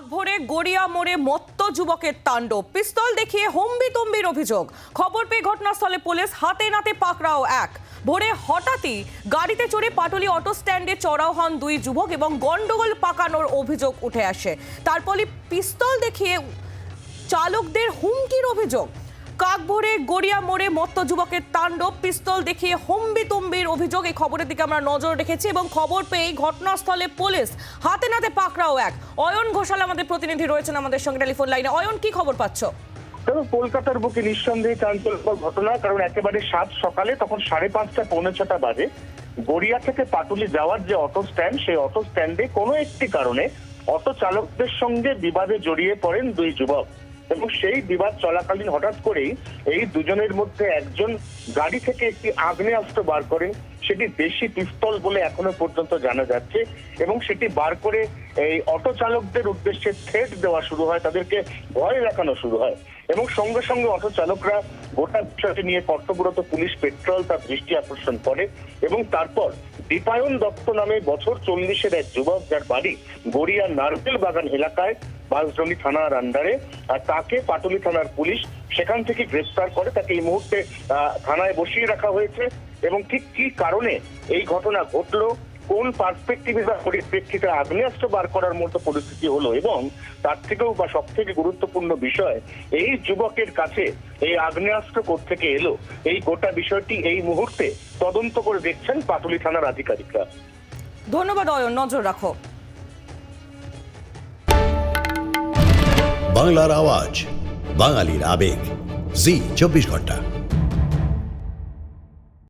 কাকভোরে গড়িয়া মোড়ে মত্ত যুবকের তাণ্ডব। পিস্তল দেখিয়ে হম্বি তম্বির অভিযোগ। খবর পেয়ে ঘটনাস্থলে পুলিশ হাতে নাতে পাকড়াও এক। ভোরে হঠাৎই গাড়িতে চড়ে পাটুলি অটো স্ট্যান্ডে চড়াও হন দুই যুবক এবং গন্ডগোল পাকানোর অভিযোগ উঠে আসে। তারপরে পিস্তল দেখিয়ে চালকদের হুমকির অভিযোগ। কাকভোরে গড়িয়া মোড়ে মত্ত যুবকের তাণ্ডব, পিস্তল দেখিয়ে হম্বি তম্বির অভিযোগ। এই খবরের দিকে আমরা নজর রেখেছি এবং খবর পেয়ে ঘটনাস্থলে পুলিশ, হাতে নাতে পাকড়াও এক। অয়ন ঘোষাল আমাদের প্রতিনিধি রয়েছেন আমাদের সঙ্গে টেলিফোন লাইনে। অয়ন, কি খবর পাচ্ছ? তবে কলকাতার বুকে নিঃসন্দেহে চাঞ্চল্যকর ঘটনা, কারণ একেবারে সাত সকালে তখন সাড়ে পাঁচটা, পৌনে ছটা বাজে, গড়িয়া থেকে পাটুলি যাওয়ার যে অটো স্ট্যান্ড, সেই অটো স্ট্যান্ডে কোনো একটি কারণে অটো চালকদের সঙ্গে বিবাদে জড়িয়ে পড়েন দুই যুবক। এবং সেই বিবাদ চলাকালীন হঠাৎ করেই এই দুজনের মধ্যে একজন গাড়ি থেকে একটি আগ্নেয়াস্ত্র বার করেন সেটি দেশি পিস্তল বলে এখনও পর্যন্ত জানা যাচ্ছে এবং সেটি বার করে এই অটো চালকদের উদ্দেশ্যে থ্রেট দেওয়া শুরু হয়, তাদেরকে ভয় দেখানো শুরু হয়। এবং সঙ্গে সঙ্গে অটো চালকরা গোটা বিষয়টি নিয়ে কর্তব্যরত পুলিশ পেট্রোল তার দৃষ্টি আকর্ষণ করে এবং তারপর দীপায়ন দত্ত নামে বছর চল্লিশের এক যুবক যার বাড়ি গড়িয়া নারকেল বাগান এলাকায় বাসডলি থানার আন্ডারে, আর তাকে পাটুলি থানার পুলিশ সেখান থেকে গ্রেফতার করে, তাকে এই মুহূর্তে থানায় বসিয়ে রাখা হয়েছে। এবং ঠিক কি কারণে এই ঘটনা ঘটলো কোন পার্সপেক্টিভে বা পরিপ্রেক্ষিতে আগ্নেয়াস্ত্র বার করার মতো পরিস্থিতি হলো এবং তার থেকেও বা সব থেকে গুরুত্বপূর্ণ বিষয় এই যুবকের কাছে এই আগ্নেয়াস্ত্র থেকে এলো? এই গোটা বিষয়টি এই মুহূর্তে তদন্ত করে দেখছেন পাটুলি থানার আধিকারিকরা। ধন্যবাদ অয়ন নজর রাখো। বাংলার আওয়াজ বাঙালির আবেগ। জি চব্বিশ ঘণ্টা।